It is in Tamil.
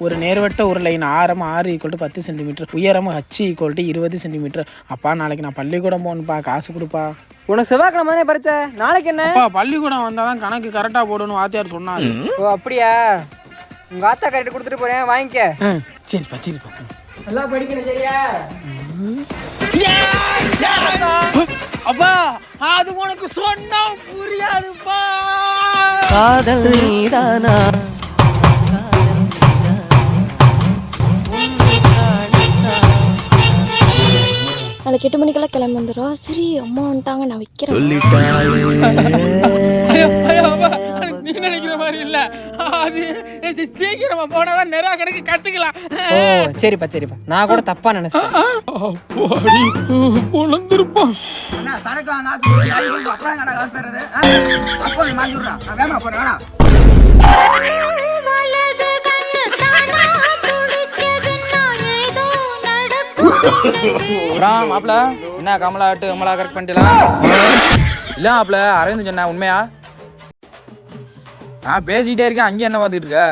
ஒரு நேர்வட்ட ஒரு லைன் ஆரம் ஆறு ஈக்குவல் டு பத்து சென்டிமீட்டர் உயரம் ஹச் ஈக்குவல் டு இருபது சென்டிமீட்டர் அப்பா நாளைக்கு நான் பள்ளிக்கூடம் போகணுப்பா காசு கொடுப்பா. உனக்கு செவ்வாய்க்கிழமை தானே பறிச்ச நாளைக்கு என்ன? அப்பா பள்ளிக்கூடம் வந்தால் தான் கணக்கு கரெக்டாக போடணும் வாத்தியார் சொன்னாரு. ஓ அப்படியா? உங்க ஆத்தா கரெக்ட் கொடுத்துட்டு போறேன் வாங்கிக்க. ஆ, சரிப்பா சரிப்பா. நல்லா படிக்கணும் சரியா? அப்பா அது உனக்கு சொன்னா புரியாதுப்பா. காதல் நீதானா? நாளைக்கு எட்டு மணிக்கெல்லாம் கிளம்பி வந்துடும் சரி அம்மா வந்துட்டாங்க நான் வைக்கிறேன். நீ நினைக்கிற மாதிரி இல்ல. அது சீக்கிரமா போனாதான் நிறைய கணக்கு கத்துக்கலாம். ஓ சரிப்பா சரிப்பா. நான் கூட தப்பா நினைச்சேன் உழந்திருப்பான் சரக்கு வாங்க அப்புறம் கடை காசு தர்றது? அப்போ நீ வேமா போறேன் அப்புறம் மாப்பிள என்ன கமலா ஆட்டு கமலா கரெக்ட் பண்ணிட்டலாம் இல்ல மாப்பிள அரவிந்த் சொன்ன உண்மையா? நான் பேசிக்கிட்டே இருக்கேன் அங்கே என்ன பார்த்துட்டு இருக்க?